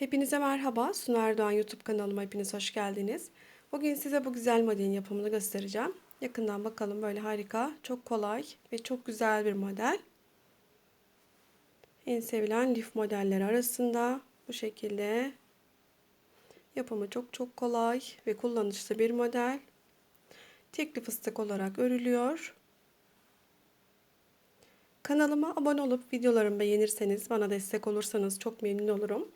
Hepinize merhaba. Sunu Erdoğan YouTube kanalıma hepiniz hoş geldiniz. Bugün size bu güzel modelin yapımını göstereceğim. Yakından bakalım böyle harika, çok kolay ve çok güzel bir model. En sevilen lif modelleri arasında bu şekilde yapımı çok çok kolay ve kullanışlı bir model. Tekli fıstık olarak örülüyor. Kanalıma abone olup videolarımı beğenirseniz, bana destek olursanız çok memnun olurum.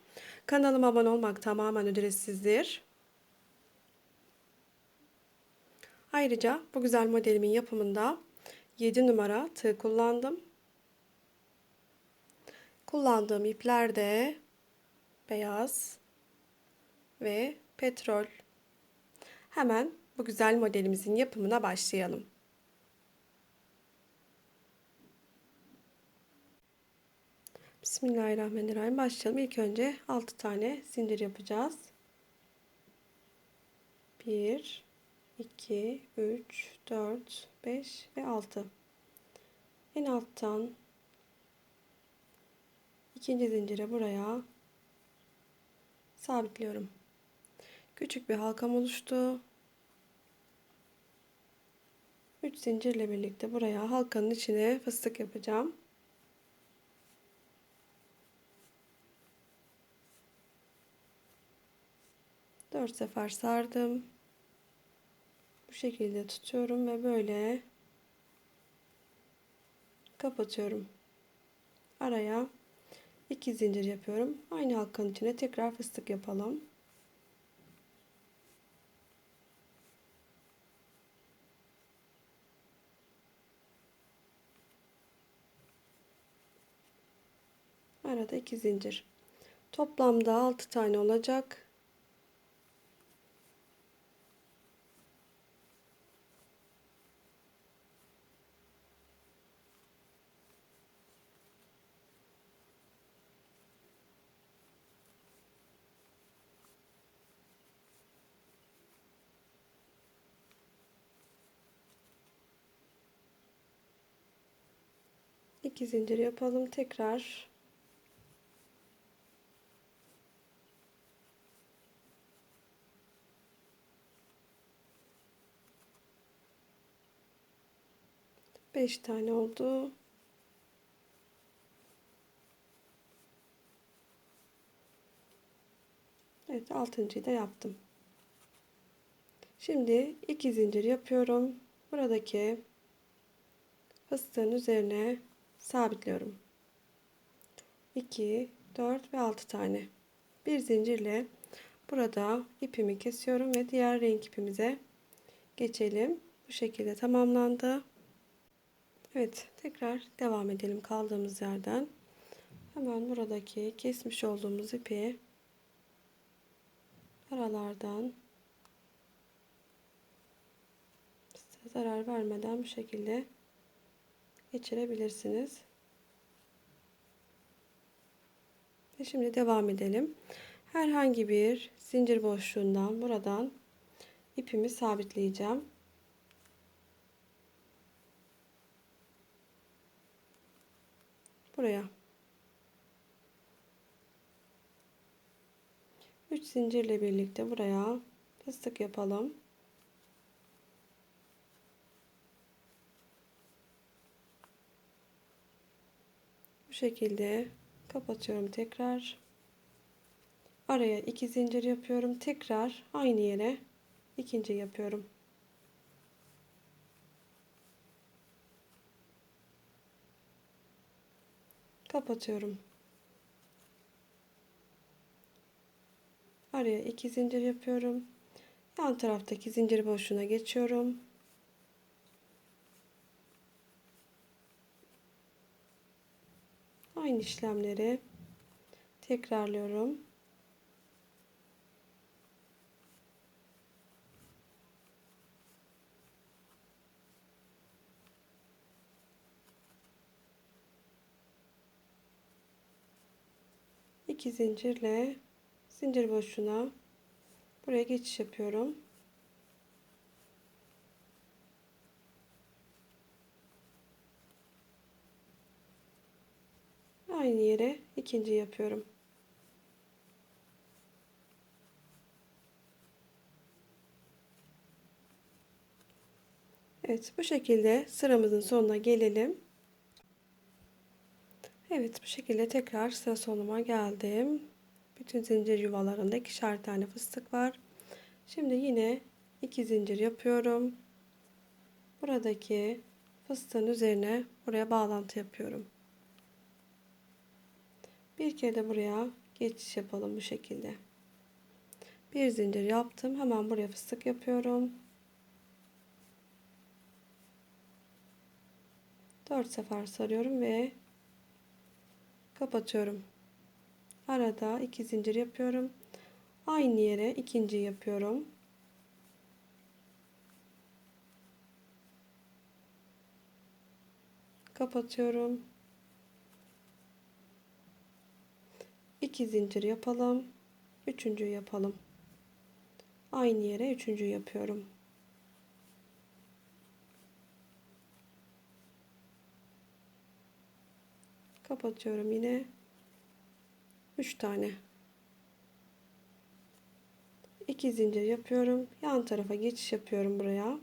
Kanalıma abone olmak tamamen ücretsizdir. Ayrıca bu güzel modelimin yapımında 7 numara tığ kullandım. Kullandığım ipler de beyaz ve petrol. Hemen bu güzel modelimizin yapımına başlayalım. Bismillahirrahmanirrahim. Başlayalım. İlk önce 6 tane zincir yapacağız. 1 2 3 4 5 ve 6. En alttan ikinci zincire buraya sabitliyorum. Küçük bir halkam oluştu. 3 zincirle birlikte buraya halkanın içine fıstık yapacağım. Dört sefer sardım. Bu şekilde tutuyorum ve böyle kapatıyorum. Araya iki zincir yapıyorum. Aynı halkanın içine tekrar fıstık yapalım. Arada iki zincir. Toplamda 6 tane olacak. İki zincir yapalım tekrar. Beş tane oldu. Evet altıncıyı da yaptım. Şimdi iki zincir yapıyorum. Buradaki fıstığın üzerine sabitliyorum. 2, 4 ve 6 tane. Bir zincirle burada ipimi kesiyorum ve diğer renk ipimize geçelim. Bu şekilde tamamlandı. Evet, tekrar devam edelim kaldığımız yerden. Hemen buradaki kesmiş olduğumuz ipi aralardan zarar vermeden bu şekilde geçirebilirsiniz. Ve şimdi devam edelim. Herhangi bir zincir boşluğundan buradan ipimi sabitleyeceğim. Buraya. 3 zincirle birlikte buraya fıstık yapalım. Bu şekilde kapatıyorum tekrar. Araya iki zincir yapıyorum. Tekrar aynı yere ikinci yapıyorum. Kapatıyorum. Araya iki zincir yapıyorum. Yan taraftaki zincir boşluğuna geçiyorum. Aynı işlemleri tekrarlıyorum. İki zincirle zincir boşluğuna buraya geçiş yapıyorum. aynı yere ikinci yapıyorum. Evet bu şekilde sıramızın sonuna gelelim. Evet bu şekilde tekrar sıra sonuma geldim. Bütün zincir yuvalarında ikişer tane fıstık var. Şimdi yine iki zincir yapıyorum. Buradaki fıstığın üzerine buraya bağlantı yapıyorum. Bir kere de buraya geçiş yapalım bu şekilde. Bir zincir yaptım. Hemen buraya fıstık yapıyorum. 4 sefer sarıyorum ve kapatıyorum. Arada iki zincir yapıyorum. Aynı yere ikinci yapıyorum. Kapatıyorum. İki zincir yapalım. Üçüncü yapalım. Aynı yere üçüncü yapıyorum. Kapatıyorum yine. 3 tane. 2 zincir yapıyorum. Yan tarafa geçiş yapıyorum buraya.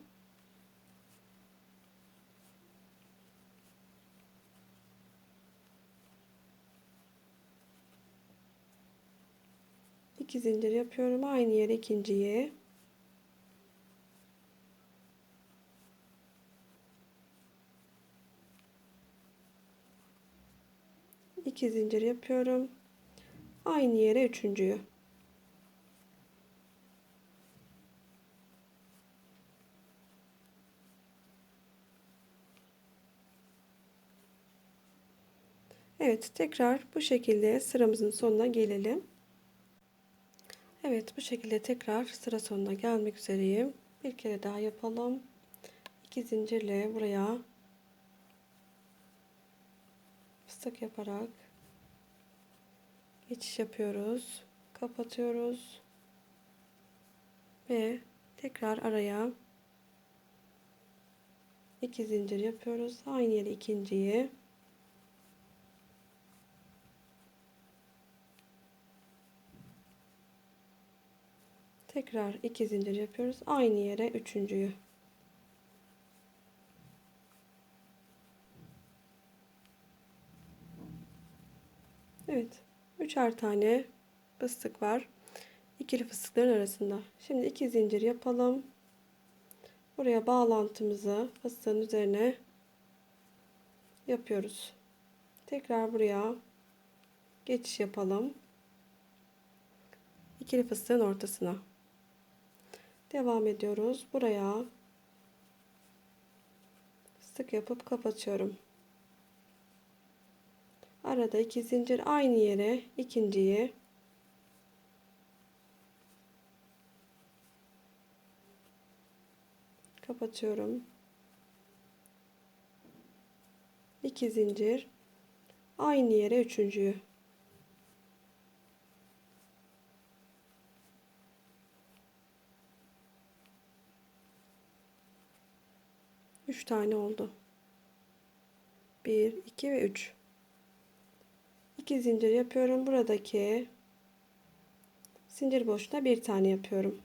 İki zincir yapıyorum. Aynı yere ikinciyi. iki zincir yapıyorum. Aynı yere üçüncüyü. Evet tekrar bu şekilde sıramızın sonuna gelelim. Evet bu şekilde tekrar sıra sonuna gelmek üzereyim. Bir kere daha yapalım. İki zincirle buraya fıstık yaparak geçiş yapıyoruz. Kapatıyoruz. Ve tekrar araya iki zincir yapıyoruz. Aynı yere ikinciyi tekrar iki zincir yapıyoruz. Aynı yere üçüncüyü Evet. Üçer tane fıstık var. İkili fıstıkların arasında. Şimdi iki zincir yapalım. Buraya bağlantımızı fıstığın üzerine yapıyoruz. Tekrar buraya geçiş yapalım. İkili fıstığın ortasına. Devam ediyoruz. Buraya fıstık yapıp kapatıyorum. Arada iki zincir aynı yere ikinciyi kapatıyorum. İki zincir aynı yere üçüncüyü Üç tane oldu. Bir, iki ve üç. 2 zincir yapıyorum. Buradaki zincir boşluğuna bir tane yapıyorum.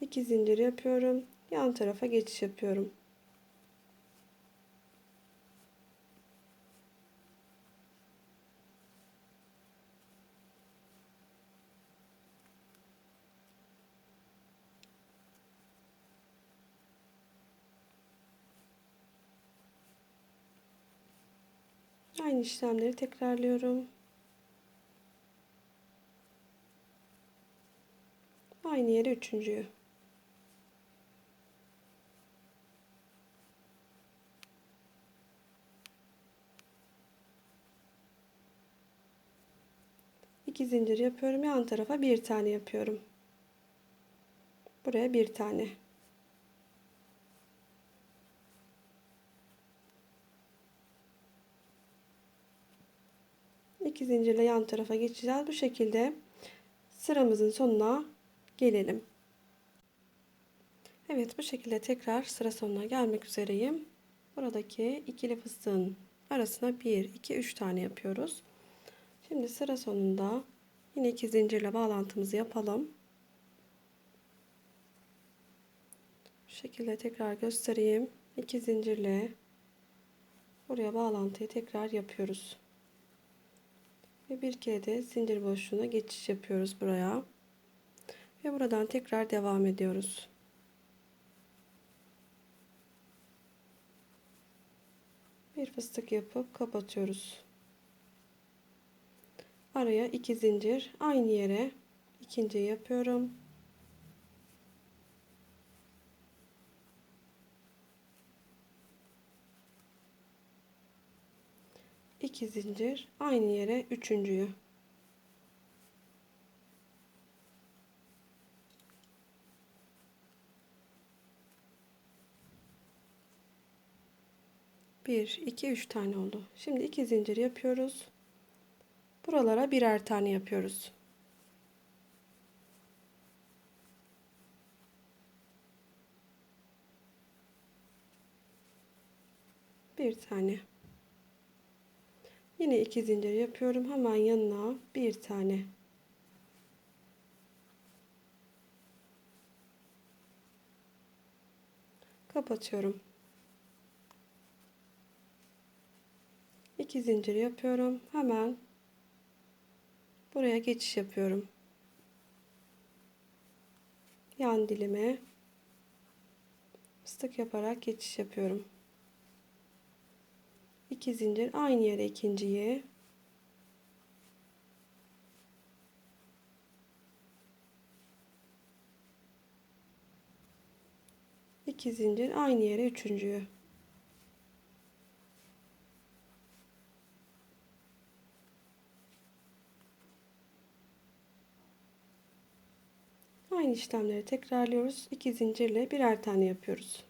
İki zincir yapıyorum. Yan tarafa geçiş yapıyorum. Aynı işlemleri tekrarlıyorum. Aynı yere üçüncüyü. İki zincir yapıyorum. Yan tarafa bir tane yapıyorum. Buraya bir tane. 2 zincirle yan tarafa geçeceğiz. Bu şekilde sıramızın sonuna gelelim. Evet bu şekilde tekrar sıra sonuna gelmek üzereyim. Buradaki ikili fıstığın arasına 1, 2, 3 tane yapıyoruz. Şimdi sıra sonunda yine iki zincirle bağlantımızı yapalım. Şu şekilde tekrar göstereyim. İki zincirle buraya bağlantıyı tekrar yapıyoruz. Ve bir kere de zincir boşluğuna geçiş yapıyoruz buraya. Ve buradan tekrar devam ediyoruz. Bir fıstık yapıp kapatıyoruz. Araya iki zincir aynı yere ikinci yapıyorum. İki zincir aynı yere üçüncüyü. Bir iki üç tane oldu. Şimdi iki zincir yapıyoruz. Buralara birer tane yapıyoruz. Bir tane Yine iki zincir yapıyorum. Hemen yanına bir tane. Kapatıyorum. İki zincir yapıyorum. Hemen buraya geçiş yapıyorum. Yan dilime fıstık yaparak geçiş yapıyorum. 2 zincir aynı yere ikinciyi. İki zincir aynı yere üçüncüyü. Aynı işlemleri tekrarlıyoruz. İki zincirle birer tane yapıyoruz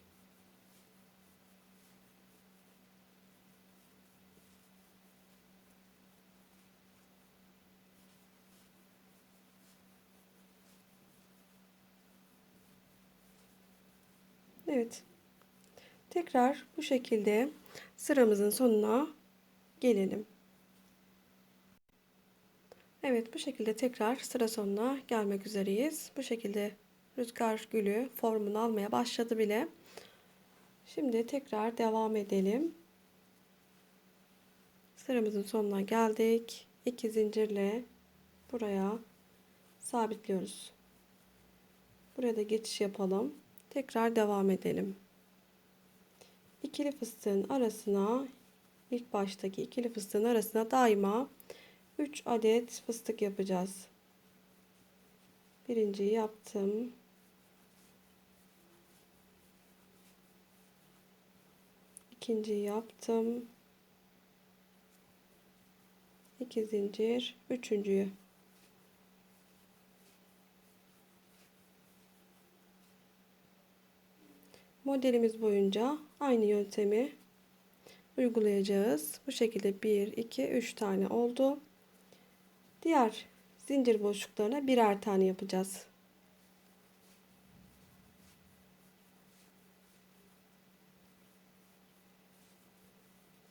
Evet. Tekrar bu şekilde sıramızın sonuna gelelim. Evet bu şekilde tekrar sıra sonuna gelmek üzereyiz. Bu şekilde rüzgar gülü formunu almaya başladı bile. Şimdi tekrar devam edelim. Sıramızın sonuna geldik. İki zincirle buraya sabitliyoruz. Buraya da geçiş yapalım. Tekrar devam edelim. İkili fıstığın arasına ilk baştaki ikili fıstığın arasına daima 3 adet fıstık yapacağız. Birinciyi yaptım. ikinciyi yaptım. 2 zincir, üçüncüyü modelimiz boyunca aynı yöntemi uygulayacağız. Bu şekilde 1, 2, 3 tane oldu. Diğer zincir boşluklarına birer tane yapacağız.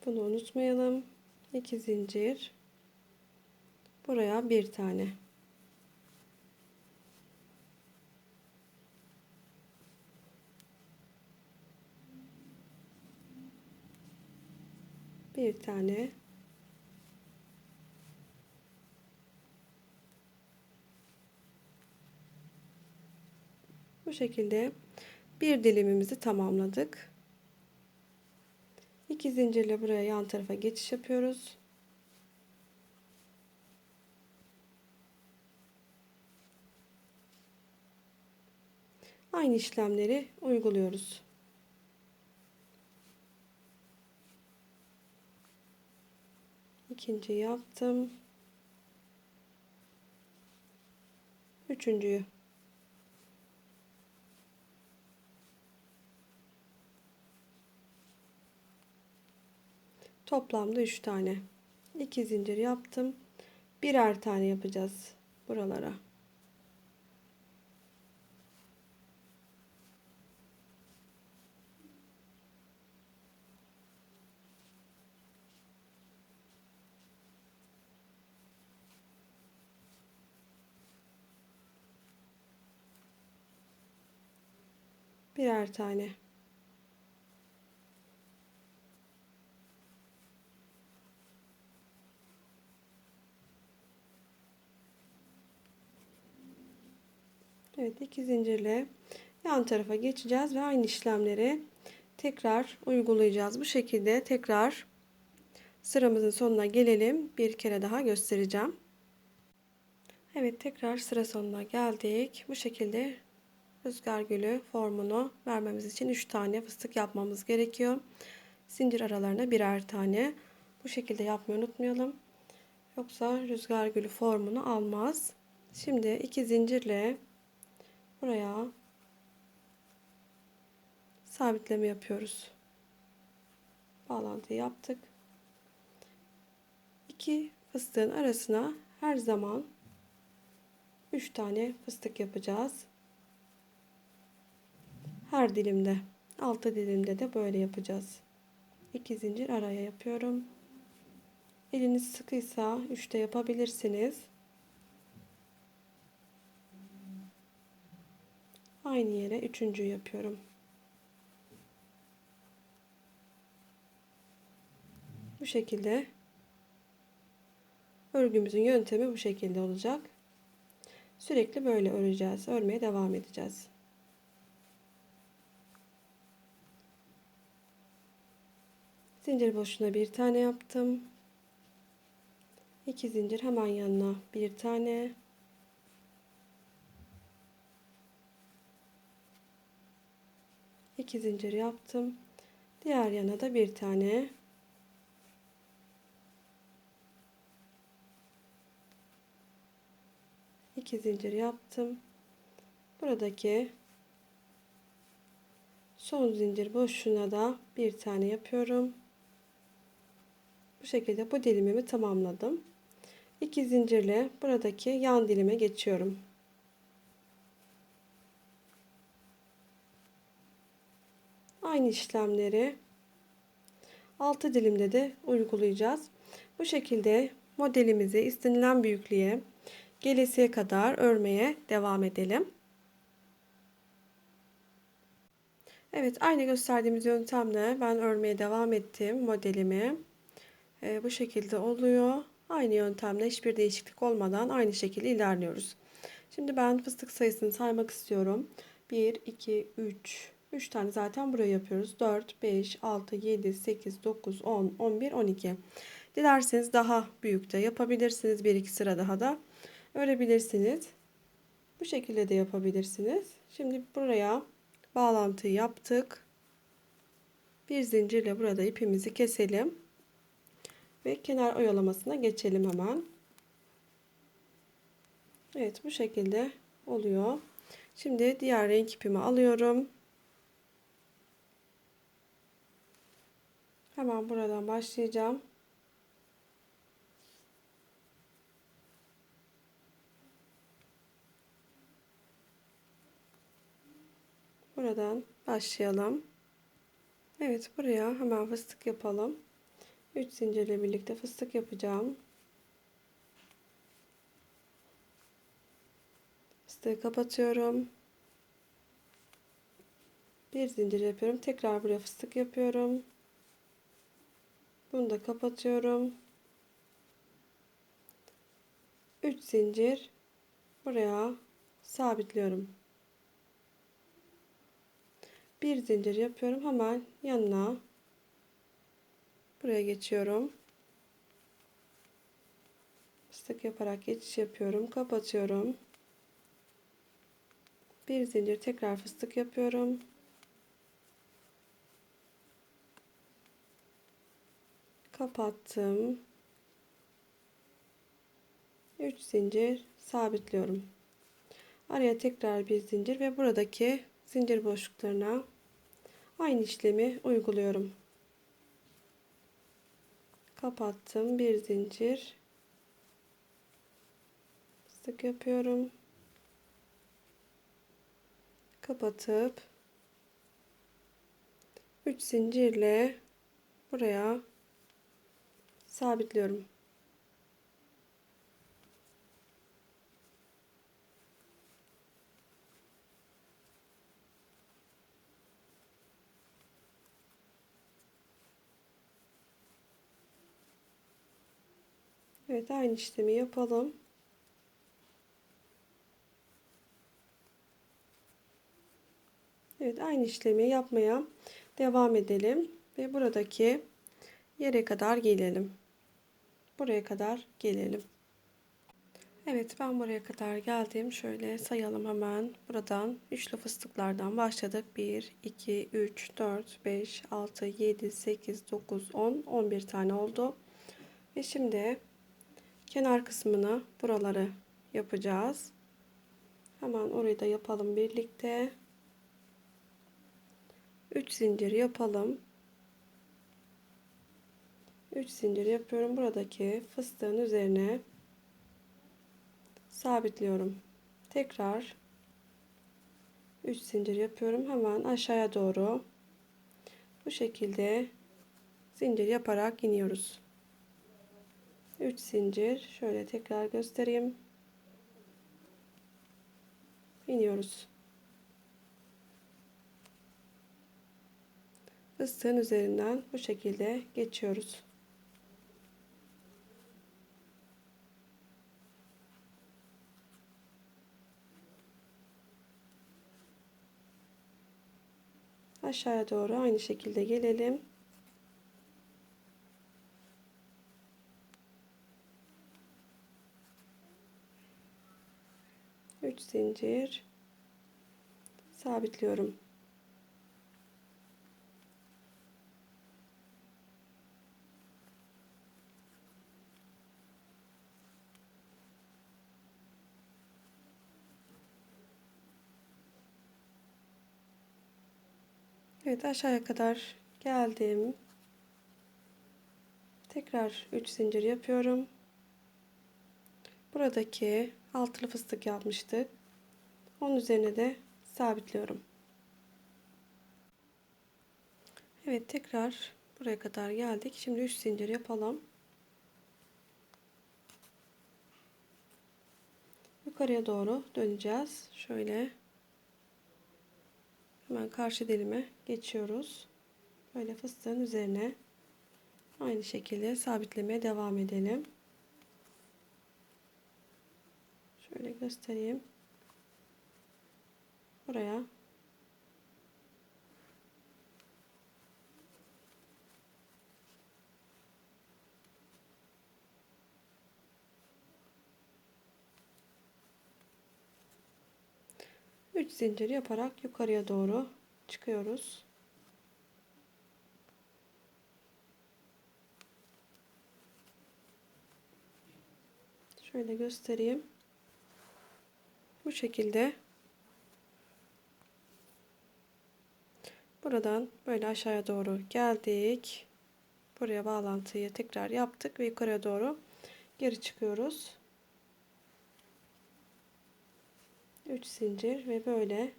Bunu unutmayalım. 2 zincir. Buraya bir tane. Bir tane bu şekilde bir dilimimizi tamamladık. İki zincirle buraya yan tarafa geçiş yapıyoruz. Aynı işlemleri uyguluyoruz. İkinci yaptım. Üçüncüyü. Toplamda 3 tane. 2 zincir yaptım. Birer tane yapacağız buralara. Birer tane. Evet iki zincirle yan tarafa geçeceğiz ve aynı işlemleri tekrar uygulayacağız. Bu şekilde tekrar sıramızın sonuna gelelim. Bir kere daha göstereceğim. Evet tekrar sıra sonuna geldik. Bu şekilde rüzgar gülü formunu vermemiz için 3 tane fıstık yapmamız gerekiyor. Zincir aralarına birer tane. Bu şekilde yapmayı unutmayalım. Yoksa rüzgar gülü formunu almaz. Şimdi iki zincirle buraya sabitleme yapıyoruz. Bağlantıyı yaptık. İki fıstığın arasına her zaman 3 tane fıstık yapacağız. Her dilimde, altı dilimde de böyle yapacağız. 2 zincir araya yapıyorum. Eliniz sıkıysa 3 de yapabilirsiniz. Aynı yere üçüncü yapıyorum. Bu şekilde örgümüzün yöntemi bu şekilde olacak. Sürekli böyle öreceğiz. Örmeye devam edeceğiz. Zincir boşluğuna bir tane yaptım. İki zincir hemen yanına bir tane. İki zincir yaptım. Diğer yana da bir tane. iki zincir yaptım. Buradaki son zincir boşluğuna da bir tane yapıyorum. Bu şekilde bu dilimimi tamamladım. İki zincirle buradaki yan dilime geçiyorum. Aynı işlemleri altı dilimde de uygulayacağız. Bu şekilde modelimizi istenilen büyüklüğe gelesiye kadar örmeye devam edelim. Evet aynı gösterdiğimiz yöntemle ben örmeye devam ettim modelimi. Ee, bu şekilde oluyor. Aynı yöntemle hiçbir değişiklik olmadan aynı şekilde ilerliyoruz. Şimdi ben fıstık sayısını saymak istiyorum. 1, 2, 3, 3 tane zaten buraya yapıyoruz. 4, 5, 6, 7, 8, 9, 10, 11, 12. Dilerseniz daha büyük de yapabilirsiniz. 1-2 sıra daha da örebilirsiniz. Bu şekilde de yapabilirsiniz. Şimdi buraya bağlantıyı yaptık. Bir zincirle burada ipimizi keselim. Ve kenar oyalamasına geçelim hemen. Evet bu şekilde oluyor. Şimdi diğer renk ipimi alıyorum. Hemen buradan başlayacağım. Buradan başlayalım. Evet buraya hemen fıstık yapalım. 3 zincirle birlikte fıstık yapacağım. Fıstığı kapatıyorum. Bir zincir yapıyorum. Tekrar buraya fıstık yapıyorum. Bunu da kapatıyorum. 3 zincir buraya sabitliyorum bir zincir yapıyorum hemen yanına buraya geçiyorum. Fıstık yaparak geçiş yapıyorum. Kapatıyorum. Bir zincir tekrar fıstık yapıyorum. Kapattım. 3 zincir sabitliyorum. Araya tekrar bir zincir ve buradaki zincir boşluklarına aynı işlemi uyguluyorum. Kapattım. Bir zincir. Sık yapıyorum. Kapatıp 3 zincirle buraya sabitliyorum. Evet aynı işlemi yapalım. Evet aynı işlemi yapmaya devam edelim ve buradaki yere kadar gelelim. Buraya kadar gelelim. Evet ben buraya kadar geldim. Şöyle sayalım hemen. Buradan üçlü fıstıklardan başladık. 1, 2, 3, 4, 5, 6, 7, 8, 9, 10, 11 tane oldu. Ve şimdi kenar kısmını buraları yapacağız. Hemen orayı da yapalım birlikte. 3 zincir yapalım. 3 zincir yapıyorum. Buradaki fıstığın üzerine sabitliyorum. Tekrar 3 zincir yapıyorum. Hemen aşağıya doğru bu şekilde zincir yaparak iniyoruz. 3 zincir şöyle tekrar göstereyim. iniyoruz. Fıstığın üzerinden bu şekilde geçiyoruz. aşağıya doğru aynı şekilde gelelim. Üç zincir sabitliyorum. Evet aşağıya kadar geldim. Tekrar 3 zincir yapıyorum. Buradaki altılı fıstık yapmıştık. Onun üzerine de sabitliyorum. Evet tekrar buraya kadar geldik. Şimdi 3 zincir yapalım. Yukarıya doğru döneceğiz. Şöyle Hemen karşı dilime geçiyoruz. Böyle fıstığın üzerine aynı şekilde sabitlemeye devam edelim. Şöyle göstereyim. Buraya Üç zincir yaparak yukarıya doğru çıkıyoruz. Şöyle göstereyim. Bu şekilde buradan böyle aşağıya doğru geldik. Buraya bağlantıyı tekrar yaptık ve yukarıya doğru geri çıkıyoruz. 3 zincir ve böyle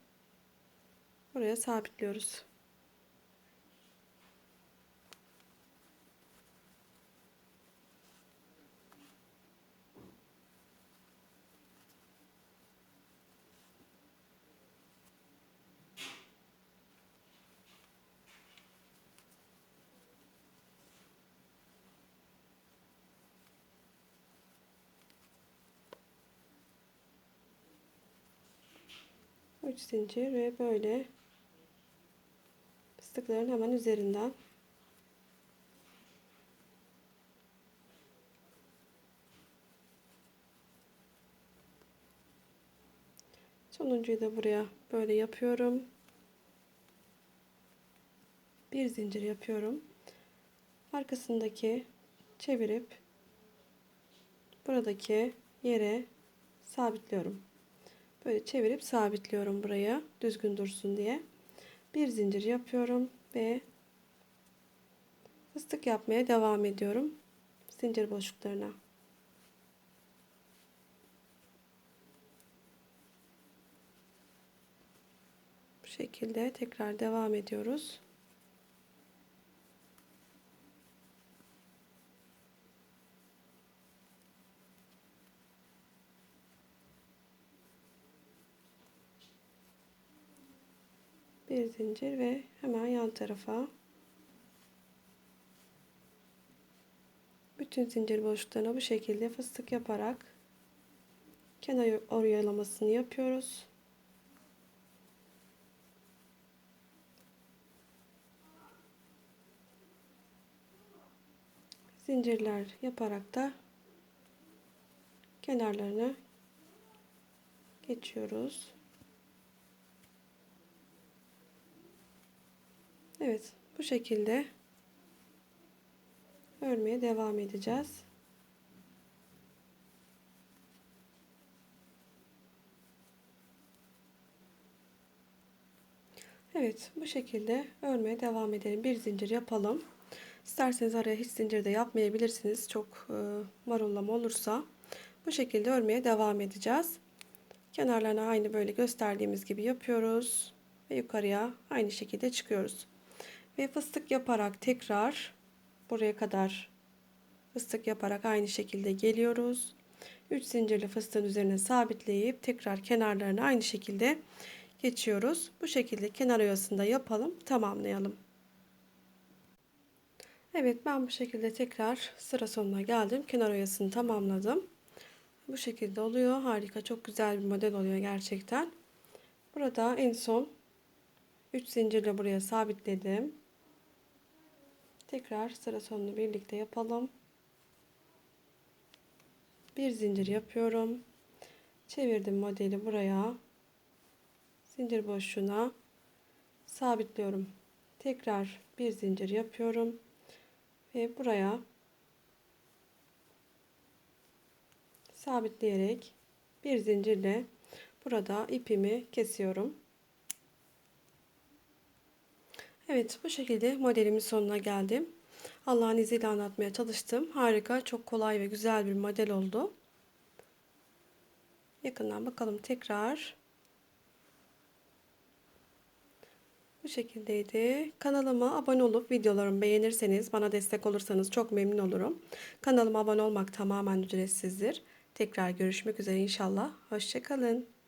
buraya sabitliyoruz. Üç zincir ve böyle fıstıkların hemen üzerinden. Sonuncuyu da buraya böyle yapıyorum. Bir zincir yapıyorum. Arkasındaki çevirip buradaki yere sabitliyorum böyle çevirip sabitliyorum buraya düzgün dursun diye. Bir zincir yapıyorum ve fıstık yapmaya devam ediyorum zincir boşluklarına. Bu şekilde tekrar devam ediyoruz bir zincir ve hemen yan tarafa Bütün zincir boşluklarına bu şekilde fıstık yaparak kenar oyalamasını yapıyoruz. Zincirler yaparak da kenarlarını geçiyoruz. Evet, bu şekilde örmeye devam edeceğiz. Evet, bu şekilde örmeye devam edelim. Bir zincir yapalım. İsterseniz araya hiç zincir de yapmayabilirsiniz. Çok e, marullama olursa bu şekilde örmeye devam edeceğiz. Kenarlarına aynı böyle gösterdiğimiz gibi yapıyoruz ve yukarıya aynı şekilde çıkıyoruz. Ve fıstık yaparak tekrar buraya kadar fıstık yaparak aynı şekilde geliyoruz. 3 zincirli fıstığın üzerine sabitleyip tekrar kenarlarını aynı şekilde geçiyoruz. Bu şekilde kenar oyasında yapalım, tamamlayalım. Evet ben bu şekilde tekrar sıra sonuna geldim. Kenar oyasını tamamladım. Bu şekilde oluyor. Harika çok güzel bir model oluyor gerçekten. Burada en son 3 zincirle buraya sabitledim. Tekrar sıra sonunu birlikte yapalım. Bir zincir yapıyorum. Çevirdim modeli buraya. Zincir boşluğuna sabitliyorum. Tekrar bir zincir yapıyorum ve buraya sabitleyerek bir zincirle burada ipimi kesiyorum. Evet bu şekilde modelimin sonuna geldim. Allah'ın izniyle anlatmaya çalıştım. Harika, çok kolay ve güzel bir model oldu. Yakından bakalım tekrar. Bu şekildeydi. Kanalıma abone olup videolarımı beğenirseniz, bana destek olursanız çok memnun olurum. Kanalıma abone olmak tamamen ücretsizdir. Tekrar görüşmek üzere inşallah. Hoşçakalın.